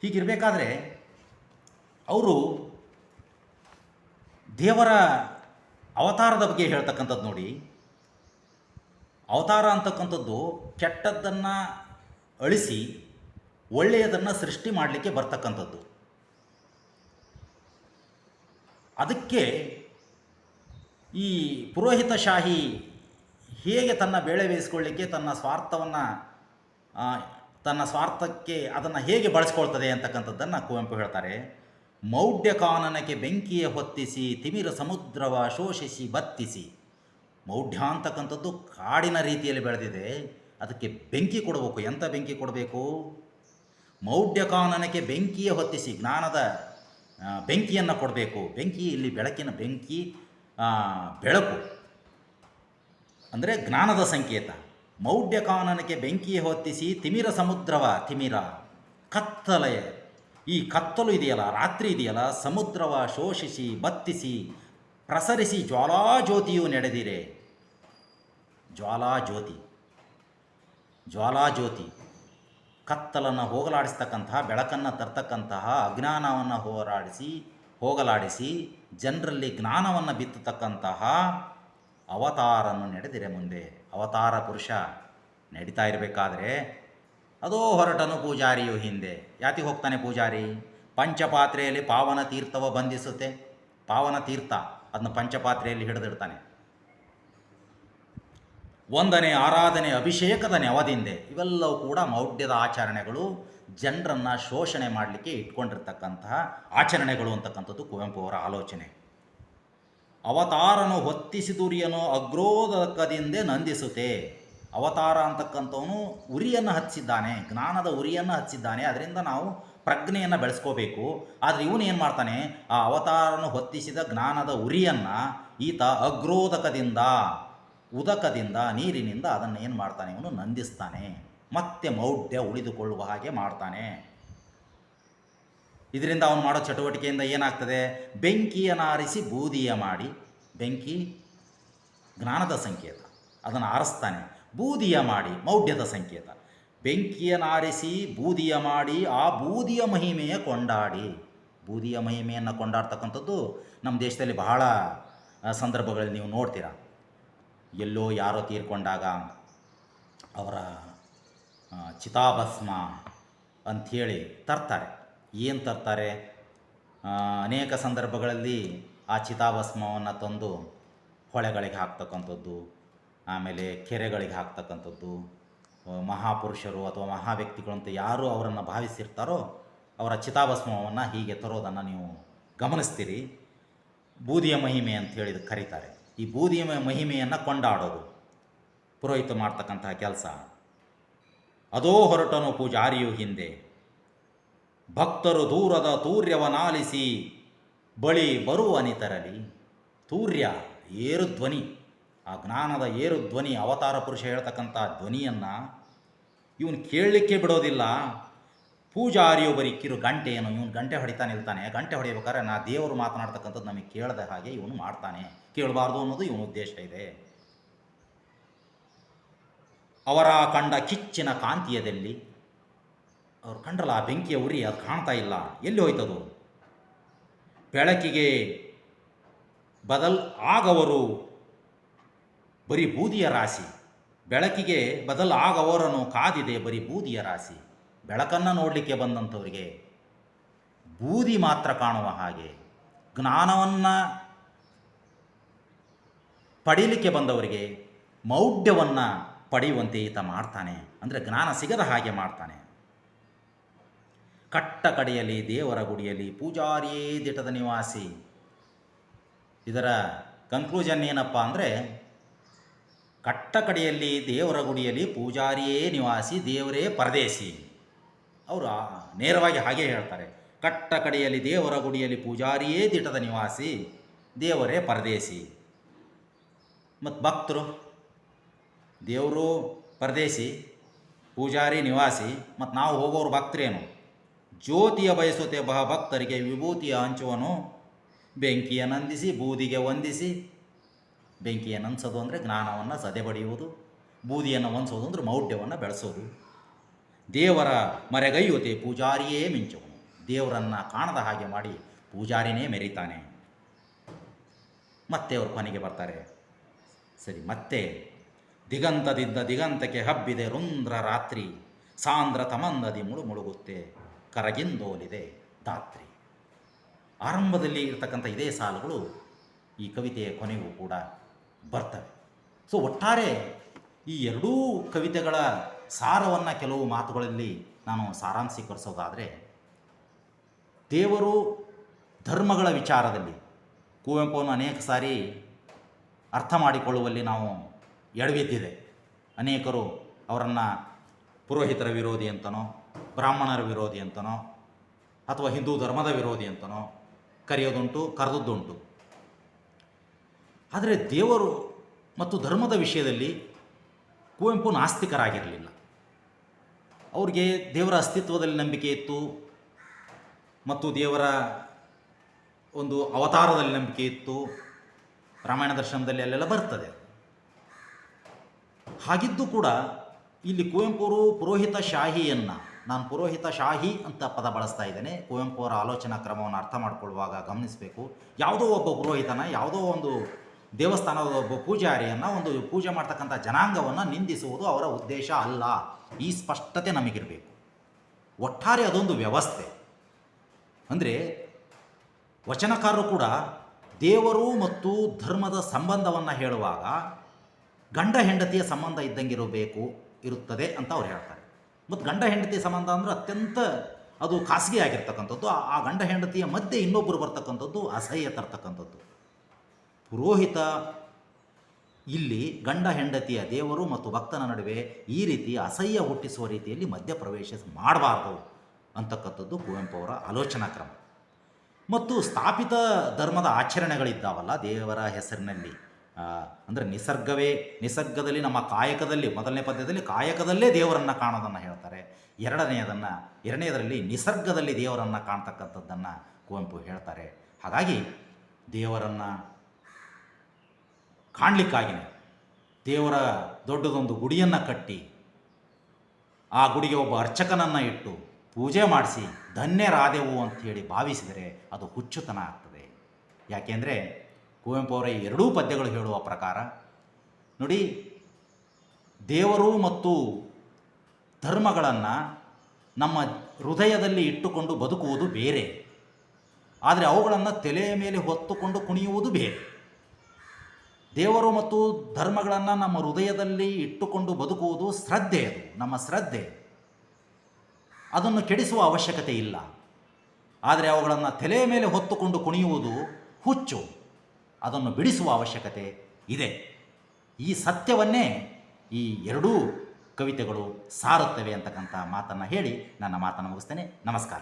S1: ಹೀಗಿರಬೇಕಾದ್ರೆ ಅವರು ದೇವರ ಅವತಾರದ ಬಗ್ಗೆ ಹೇಳ್ತಕ್ಕಂಥದ್ದು ನೋಡಿ. ಅವತಾರ ಅಂತಕ್ಕಂಥದ್ದು ಕೆಟ್ಟದ್ದನ್ನು ಅಳಿಸಿ ಒಳ್ಳೆಯದನ್ನು ಸೃಷ್ಟಿ ಮಾಡಲಿಕ್ಕೆ ಬರ್ತಕ್ಕಂಥದ್ದು. ಅದಕ್ಕೆ ಈ ಪುರೋಹಿತಶಾಹಿ ಹೇಗೆ ತನ್ನ ಬೇಳೆ ಬೇಯಿಸ್ಕೊಳ್ಳಿಕ್ಕೆ ತನ್ನ ಸ್ವಾರ್ಥವನ್ನು ತನ್ನ ಸ್ವಾರ್ಥಕ್ಕೆ ಅದನ್ನು ಹೇಗೆ ಬಳಸ್ಕೊಳ್ತದೆ ಅಂತಕ್ಕಂಥದ್ದನ್ನು ಕುವೆಂಪು ಹೇಳ್ತಾರೆ. ಮೌಢ್ಯ ಕಾನನಕ್ಕೆ ಬೆಂಕಿಯ ಹೊತ್ತಿಸಿ, ತಿಮಿರ ಸಮುದ್ರವ ಶೋಷಿಸಿ ಬತ್ತಿಸಿ. ಮೌಢ್ಯ ಅಂತಕ್ಕಂಥದ್ದು ಕಾಡಿನ ರೀತಿಯಲ್ಲಿ ಬೆಳೆದಿದೆ. ಅದಕ್ಕೆ ಬೆಂಕಿ ಕೊಡಬೇಕು. ಎಂಥ ಬೆಂಕಿ ಕೊಡಬೇಕು? ಮೌಢ್ಯ ಕಾನನಕ್ಕೆ ಬೆಂಕಿಯ ಹೊತ್ತಿಸಿ ಜ್ಞಾನದ ಬೆಂಕಿಯನ್ನು ಕೊಡಬೇಕು. ಬೆಂಕಿ ಇಲ್ಲಿ ಬೆಳಕಿನ ಬೆಂಕಿ ಬೆಳಕು. ಅಂದರೆ ಜ್ಞಾನದ ಸಂಕೇತ. ಮೌಢ್ಯ ಕಾನನಕ್ಕೆ ಬೆಂಕಿಯ ಹೊತ್ತಿಸಿ ತಿಮಿರ ಸಮುದ್ರವ ತಿಮಿರ ಕತ್ತಲೆ. ಈ ಕತ್ತಲು ಇದೆಯಲ್ಲ, ರಾತ್ರಿ ಇದೆಯಲ್ಲ, ಸಮುದ್ರವ ಶೋಷಿಸಿ, ಬತ್ತಿಸಿ, ಪ್ರಸರಿಸಿ ಜ್ವಾಲಾಜ್ಯೋತಿಯು ನಡೆದಿರೆ. ಜ್ವಾಲಾಜ್ಯೋತಿ ಜ್ವಾಲಾಜ್ಯೋತಿ. ಕತ್ತಲನ್ನು ಹೋಗಲಾಡಿಸ್ತಕ್ಕಂತಹ, ಬೆಳಕನ್ನು ತರ್ತಕ್ಕಂತಹ, ಅಜ್ಞಾನವನ್ನು ಹೋರಾಡಿಸಿ, ಹೋಗಲಾಡಿಸಿ, ಜನರಲ್ಲಿ ಜ್ಞಾನವನ್ನು ಬಿತ್ತತಕ್ಕಂತಹ ಅವತಾರನ್ನು ನಡೆದಿರೆ ಮುಂದೆ. ಅವತಾರ ಪುರುಷ ನಡೀತಾ ಇರಬೇಕಾದ್ರೆ ಅದೋ ಹೊರಟನು ಪೂಜಾರಿಯು ಹಿಂದೆ. ಯಾತಿಗೆ ಹೋಗ್ತಾನೆ ಪೂಜಾರಿ? ಪಂಚಪಾತ್ರೆಯಲ್ಲಿ ಪಾವನ ತೀರ್ಥವ ಬಂಧಿಸುತ್ತೆ. ಪಾವನ ತೀರ್ಥ ಅದನ್ನ ಪಂಚಪಾತ್ರೆಯಲ್ಲಿ ಹಿಡಿದಿಡ್ತಾನೆ. ಒಂದನೇ ಆರಾಧನೆ ಅಭಿಷೇಕದ ನೆವದಿಂದೆ ಇವೆಲ್ಲವೂ ಕೂಡ ಮೌಢ್ಯದ ಆಚರಣೆಗಳು. ಜನರನ್ನು ಶೋಷಣೆ ಮಾಡಲಿಕ್ಕೆ ಇಟ್ಕೊಂಡಿರ್ತಕ್ಕಂತಹ ಆಚರಣೆಗಳು ಅಂತಕ್ಕಂಥದ್ದು ಕುವೆಂಪು ಅವರ ಆಲೋಚನೆ. ಅವತಾರನು ಹೊತ್ತಿಸಿದುರಿಯನು ಅಗ್ರೋದಕದಿಂದ ನಂದಿಸುತ್ತೆ. ಅವತಾರ ಅಂತಕ್ಕಂಥವನು ಉರಿಯನ್ನು ಹಚ್ಚಿದ್ದಾನೆ, ಜ್ಞಾನದ ಉರಿಯನ್ನು ಹಚ್ಚಿದ್ದಾನೆ. ಅದರಿಂದ ನಾವು ಪ್ರಜ್ಞೆಯನ್ನು ಬೆಳೆಸ್ಕೋಬೇಕು. ಆದರೆ ಇವನು ಏನು ಮಾಡ್ತಾನೆ? ಆ ಅವತಾರನು ಹೊತ್ತಿಸಿದ ಜ್ಞಾನದ ಉರಿಯನ್ನು ಈತ ಅಗ್ರೋದಕದಿಂದ, ಉದಕದಿಂದ, ನೀರಿನಿಂದ ಅದನ್ನು ಏನು ಮಾಡ್ತಾನೆ? ಇವನು ನಂದಿಸ್ತಾನೆ. ಮತ್ತೆ ಮೌಢ್ಯ ಉಳಿದುಕೊಳ್ಳುವ ಹಾಗೆ ಮಾಡ್ತಾನೆ. ಇದರಿಂದ ಅವನು ಮಾಡೋ ಚಟುವಟಿಕೆಯಿಂದ ಏನಾಗ್ತದೆ? ಬೆಂಕಿಯನ್ನು ಆರಿಸಿ ಬೂದಿಯ ಮಾಡಿ, ಬೆಂಕಿ ಜ್ಞಾನದ ಸಂಕೇತ, ಅದನ್ನು ಆರಿಸ್ತಾನೆ. ಬೂದಿಯ ಮಾಡಿ, ಮೌಢ್ಯದ ಸಂಕೇತ. ಬೆಂಕಿಯನ್ನು ಆರಿಸಿ ಬೂದಿಯ ಮಾಡಿ, ಆ ಬೂದಿಯ ಮಹಿಮೆಯ ಕೊಂಡಾಡಿ. ಬೂದಿಯ ಮಹಿಮೆಯನ್ನು ಕೊಂಡಾಡ್ತಕ್ಕಂಥದ್ದು ನಮ್ಮ ದೇಶದಲ್ಲಿ ಬಹಳ ಸಂದರ್ಭಗಳಲ್ಲಿ ನೀವು ನೋಡ್ತೀರಾ. ಎಲ್ಲೋ ಯಾರೋ ತೀರ್ಕೊಂಡಾಗ ಅವರ ಚಿತಾಭಸ್ಮ ಅಂಥೇಳಿ ತರ್ತಾರೆ. ಏನು ತರ್ತಾರೆ? ಅನೇಕ ಸಂದರ್ಭಗಳಲ್ಲಿ ಆ ಚಿತಾಭಸ್ಮವನ್ನು ತಂದು ಹೊಳೆಗಳಿಗೆ ಹಾಕ್ತಕ್ಕಂಥದ್ದು, ಆಮೇಲೆ ಕೆರೆಗಳಿಗೆ ಹಾಕ್ತಕ್ಕಂಥದ್ದು ಮಹಾಪುರುಷರು ಅಥವಾ ಮಹಾ ವ್ಯಕ್ತಿಗಳು ಅಂತ ಯಾರು ಅವರನ್ನು ಭಾವಿಸಿರ್ತಾರೋ ಅವರ ಚಿತಾಭಸ್ಮವನ್ನು ಹೀಗೆ ತರೋದನ್ನು ನೀವು ಗಮನಿಸ್ತೀರಿ. ಬೂದಿಯ ಮಹಿಮೆ ಅಂತ ಹೇಳಿದ ಕರೀತಾರೆ. ಈ ಬೂದಿಯ ಮಹಿಮೆಯನ್ನು ಕೊಂಡಾಡೋದು, ಪುರೋಹಿತ ಮಾಡ್ತಕ್ಕಂತಹ ಕೆಲಸ. ಅದೋ ಹೊರಟನು ಪೂಜಾರಿಯು ಹಿಂದೆ. ಭಕ್ತರು ದೂರದ ತೂರ್ಯವನಾಲಿಸಿ, ಬಳಿ ಬರುವನಿತರಲಿ ತೂರ್ಯ ಏರು ಧ್ವನಿ ಆ ಜ್ಞಾನದ ಏರು ಧ್ವನಿ ಅವತಾರ ಪುರುಷ ಹೇಳ್ತಕ್ಕಂಥ ಧ್ವನಿಯನ್ನು ಇವನು ಕೇಳಲಿಕ್ಕೆ ಬಿಡೋದಿಲ್ಲ. ಪೂಜಾರಿಯು ಬರೀ ಕಿರು ಗಂಟೆಯನ್ನು ಇವನು ಗಂಟೆ ಹೊಡಿತಾ ನಿಲ್ತಾನೆ. ಗಂಟೆ ಹೊಡಿಬೇಕಾದ್ರೆ ನಾ ದೇವರು ಮಾತನಾಡ್ತಕ್ಕಂಥದ್ದು ನಮಗೆ ಕೇಳದ ಹಾಗೆ ಇವನು ಮಾಡ್ತಾನೆ. ಕೇಳಬಾರ್ದು ಅನ್ನೋದು ಇವನ ಉದ್ದೇಶ ಇದೆ. ಅವರ ಕಂಡ ಕಿಚ್ಚಿನ ಕಾಂತಿಯದಲ್ಲಿ ಅವ್ರು ಕಂಡ್ರಲ್ಲ, ಆ ಬೆಂಕಿಯ ಉರಿ ಅದು ಕಾಣ್ತಾ ಇಲ್ಲ. ಎಲ್ಲಿ ಹೋಯ್ತದು? ಬೆಳಕಿಗೆ ಬದಲ್ ಆಗವರು ಬರೀ ಬೂದಿಯ ರಾಶಿ. ಬೆಳಕಿಗೆ ಬದಲ್ ಆಗವರನ್ನು ಕಾದಿದೆ ಬರೀ ಬೂದಿಯ ರಾಶಿ. ಬೆಳಕನ್ನು ನೋಡಲಿಕ್ಕೆ ಬಂದಂಥವರಿಗೆ ಬೂದಿ ಮಾತ್ರ ಕಾಣುವ ಹಾಗೆ. ಜ್ಞಾನವನ್ನು ಪಡೀಲಿಕ್ಕೆ ಬಂದವರಿಗೆ ಮೌಢ್ಯವನ್ನು ಪಡೆಯುವಂತೆ ಈತ ಮಾಡ್ತಾನೆ. ಅಂದರೆ ಜ್ಞಾನ ಸಿಗದ ಹಾಗೆ ಮಾಡ್ತಾನೆ. ಕಟ್ಟ ಕಡೆಯಲಿ ದೇವರ ಗುಡಿಯಲಿ ಪೂಜಾರಿಯೇ ದಿಟದ ನಿವಾಸಿ. ಇದರ ಕನ್ಕ್ಲೂಷನ್ ಏನಪ್ಪ ಅಂದರೆ ಕಟ್ಟ ಕಡೆಯಲ್ಲಿ ದೇವರ ಗುಡಿಯಲ್ಲಿ ಪೂಜಾರಿಯೇ ನಿವಾಸಿ, ದೇವರೇ ಪರದೇಶಿ. ಅವರು ನೇರವಾಗಿ ಹಾಗೆ ಹೇಳ್ತಾರೆ. ಕಟ್ಟ ಕಡೆಯಲ್ಲಿ ದೇವರ ಗುಡಿಯಲ್ಲಿ ಪೂಜಾರಿಯೇ ದಿಟದ ನಿವಾಸಿ, ದೇವರೇ ಪರದೇಶಿ. ಮತ್ತು ಭಕ್ತರು, ದೇವರು ಪರದೇಶಿ, ಪೂಜಾರಿ ನಿವಾಸಿ ಮತ್ತು ನಾವು ಹೋಗೋರು ಭಕ್ತರೇನು? ಜ್ಯೋತಿಯ ಬಯಸುತ್ತೆ ಭಕ್ತರಿಗೆ ವಿಭೂತಿಯ ಹಂಚುವನು ಬೆಂಕಿಯ ನಂದಿಸಿ, ಬೂದಿಗೆ ವಂದಿಸಿ. ಬೆಂಕಿಯ ನಂದಿಸೋದು ಅಂದರೆ ಜ್ಞಾನವನ್ನು ಸದೆಬಡಿಯುವುದು ಬೂದಿಯನ್ನು ಹೊಂದಿಸೋದು ಅಂದರೆ ಮೌಢ್ಯವನ್ನು ಬೆಳೆಸೋದು. ದೇವರ ಮರೆಗೈಯುತ್ತೆ, ಪೂಜಾರಿಯೇ ಮಿಂಚುವನು. ದೇವರನ್ನು ಕಾಣದ ಹಾಗೆ ಮಾಡಿ ಪೂಜಾರಿನೇ ಮೆರಿತಾನೆ. ಮತ್ತೆ ಅವರು ಕೊನೆಗೆ ಬರ್ತಾರೆ. ಸರಿ, ಮತ್ತೆ ದಿಗಂತದಿಂದ ದಿಗಂತಕ್ಕೆ ಹಬ್ಬಿದೆ ರುಂದ್ರ ರಾತ್ರಿ. ಸಾಂದ್ರ ತಮಂದದಿ ಮುಳು ಮುಳುಗುತ್ತೆ. ಕರಗಿಂದೋಲಿದೆ ದಾತ್ರಿ ಆರಂಭದಲ್ಲಿ ಇರತಕ್ಕಂಥ ಇದೇ ಸಾಲುಗಳು ಈ ಕವಿತೆಯ ಕೊನೆಗೂ ಕೂಡ ಬರ್ತವೆ. ಸೊ ಒಟ್ಟಾರೆ ಈ ಎರಡೂ ಕವಿತೆಗಳ ಸಾರವನ್ನು ಕೆಲವು ಮಾತುಗಳಲ್ಲಿ ನಾನು ಸಾರಾಂಶೀಕರಿಸೋದಾದರೆ, ದೇವರು ಧರ್ಮಗಳ ವಿಚಾರದಲ್ಲಿ ಕುವೆಂಪುವನ್ನು ಅನೇಕ ಸಾರಿ ಅರ್ಥ ಮಾಡಿಕೊಳ್ಳುವಲ್ಲಿ ನಾವು ಎಡವಿದ್ದಿದೆ. ಅನೇಕರು ಅವರನ್ನು ಪುರೋಹಿತರ ವಿರೋಧಿ ಅಂತನೋ ಬ್ರಾಹ್ಮಣರ ವಿರೋಧಿ ಅಂತನೋ ಅಥವಾ ಹಿಂದೂ ಧರ್ಮದ ವಿರೋಧಿ ಅಂತನೋ ಕರೆಯೋದುಂಟು, ಕರೆದದ್ದುಂಟು. ಆದರೆ ದೇವರು ಮತ್ತು ಧರ್ಮದ ವಿಷಯದಲ್ಲಿ ಕುವೆಂಪು ನಾಸ್ತಿಕರಾಗಿರಲಿಲ್ಲ ಅವ್ರಿಗೆ ದೇವರ ಅಸ್ತಿತ್ವದಲ್ಲಿ ನಂಬಿಕೆ ಇತ್ತು ಮತ್ತು ದೇವರ ಒಂದು ಅವತಾರದಲ್ಲಿ ನಂಬಿಕೆ ಇತ್ತು. ರಾಮಾಯಣ ದರ್ಶನದಲ್ಲಿ ಅಲ್ಲೆಲ್ಲ ಬರ್ತದೆ. ಹಾಗಿದ್ದು ಕೂಡ ಇಲ್ಲಿ ಕುವೆಂಪುರು ಪುರೋಹಿತ ಶಾಹಿಯನ್ನು ನಾನು ಪುರೋಹಿತ ಶಾಹಿ ಅಂತ ಪದ ಬಳಸ್ತಾ ಇದ್ದೇನೆ. ಕುವೆಂಪು ಅವರ ಆಲೋಚನಾ ಕ್ರಮವನ್ನು ಅರ್ಥ ಮಾಡಿಕೊಳ್ಳುವಾಗ ಗಮನಿಸಬೇಕು. ಯಾವುದೋ ಒಬ್ಬ ಪುರೋಹಿತನ, ಯಾವುದೋ ಒಂದು ದೇವಸ್ಥಾನದ ಒಬ್ಬ ಪೂಜಾರಿಯನ್ನು ಒಂದು ಪೂಜೆ ಮಾಡ್ತಕ್ಕಂಥ ಜನಾಂಗವನ್ನು ನಿಂದಿಸುವುದು ಅವರ ಉದ್ದೇಶ ಅಲ್ಲ. ಈ ಸ್ಪಷ್ಟತೆ ನಮಗಿರಬೇಕು. ಒಟ್ಟಾರೆ ಅದೊಂದು ವ್ಯವಸ್ಥೆ. ಅಂದರೆ ವಚನಕಾರರು ಕೂಡ ದೇವರು ಮತ್ತು ಧರ್ಮದ ಸಂಬಂಧವನ್ನು ಹೇಳುವಾಗ ಗಂಡ ಹೆಂಡತಿಯ ಸಂಬಂಧ ಇದ್ದಂಗಿರಬೇಕು, ಇರುತ್ತದೆ ಅಂತ ಅವ್ರು ಹೇಳ್ತಾರೆ. ಮತ್ತು ಗಂಡ ಹೆಂಡತಿ ಸಂಬಂಧ ಅಂದರೆ ಅತ್ಯಂತ ಅದು ಖಾಸಗಿ ಆಗಿರ್ತಕ್ಕಂಥದ್ದು. ಆ- ಗಂಡ ಹೆಂಡತಿಯ ಮಧ್ಯೆ ಇನ್ನೊಬ್ಬರು ಬರ್ತಕ್ಕಂಥದ್ದು ಅಸಹ್ಯ ತರ್ತಕ್ಕಂಥದ್ದು. ಪುರೋಹಿತ ಇಲ್ಲಿ ಗಂಡ ಹೆಂಡತಿಯ ದೇವರು ಮತ್ತು ಭಕ್ತನ ನಡುವೆ ಈ ರೀತಿ ಅಸಹ್ಯ ಹುಟ್ಟಿಸುವ ರೀತಿಯಲ್ಲಿ ಮಧ್ಯ ಪ್ರವೇಶ ಮಾಡಬಾರ್ದು ಅಂತಕ್ಕಂಥದ್ದು ಕುವೆಂಪು ಅವರ ಆಲೋಚನಾ ಕ್ರಮ. ಮತ್ತು ಸ್ಥಾಪಿತ ಧರ್ಮದ ಆಚರಣೆಗಳಿದ್ದಾವಲ್ಲ ದೇವರ ಹೆಸರಿನಲ್ಲಿ. ಅಂದರೆ ನಿಸರ್ಗವೇ, ನಿಸರ್ಗದಲ್ಲಿ ನಮ್ಮ ಕಾಯಕದಲ್ಲಿ, ಮೊದಲನೇ ಪದ್ಯದಲ್ಲಿ ಕಾಯಕದಲ್ಲೇ ದೇವರನ್ನು ಕಾಣೋದನ್ನು ಹೇಳ್ತಾರೆ. ಎರಡನೆಯದನ್ನು ಎರಡನೇದರಲ್ಲಿ ನಿಸರ್ಗದಲ್ಲಿ ದೇವರನ್ನು ಕಾಣ್ತಕ್ಕಂಥದ್ದನ್ನು ಕುವೆಂಪು ಹೇಳ್ತಾರೆ. ಹಾಗಾಗಿ ದೇವರನ್ನು ಕಾಣಲಿಕ್ಕಾಗಿಯೇ ದೇವರ ದೊಡ್ಡದೊಂದು ಗುಡಿಯನ್ನು ಕಟ್ಟಿ, ಆ ಗುಡಿಗೆ ಒಬ್ಬ ಅರ್ಚಕನನ್ನು ಇಟ್ಟು ಪೂಜೆ ಮಾಡಿಸಿ ಧನ್ಯರಾದೆವು ಹೇಳಿ ಭಾವಿಸಿದರೆ ಅದು ಹುಚ್ಚುತನ ಆಗ್ತದೆ. ಯಾಕೆಂದರೆ ಕುವೆಂಪು ಅವರ ಎರಡೂ ಪದ್ಯಗಳು ಹೇಳುವ ಪ್ರಕಾರ, ನೋಡಿ, ದೇವರು ಮತ್ತು ಧರ್ಮಗಳನ್ನು ನಮ್ಮ ಹೃದಯದಲ್ಲಿ ಇಟ್ಟುಕೊಂಡು ಬದುಕುವುದು ಬೇರೆ. ಆದರೆ ಅವುಗಳನ್ನು ತಲೆಯ ಮೇಲೆ ಹೊತ್ತುಕೊಂಡು ಕುಣಿಯುವುದು ಬೇರೆ. ದೇವರು ಮತ್ತು ಧರ್ಮಗಳನ್ನು ನಮ್ಮ ಹೃದಯದಲ್ಲಿ ಇಟ್ಟುಕೊಂಡು ಬದುಕುವುದು ಶ್ರದ್ಧೆ ಅದು, ನಮ್ಮ ಶ್ರದ್ಧೆ. ಅದನ್ನು ಕೆಡಿಸುವ ಅವಶ್ಯಕತೆ ಇಲ್ಲ. ಆದರೆ ಅವುಗಳನ್ನು ತಲೆಯ ಮೇಲೆ ಹೊತ್ತುಕೊಂಡು ಕುಣಿಯುವುದು ಹುಚ್ಚು. ಅದನ್ನು ಬಿಡಿಸುವ ಅವಶ್ಯಕತೆ ಇದೆ. ಈ ಸತ್ಯವನ್ನೇ ಈ ಎರಡೂ ಕವಿತೆಗಳು ಸಾರುತ್ತವೆ ಅಂತಕ್ಕಂಥ ಮಾತನ್ನು ಹೇಳಿ ನನ್ನ ಮಾತನ್ನು ಮುಗಿಸ್ತೇನೆ. ನಮಸ್ಕಾರ.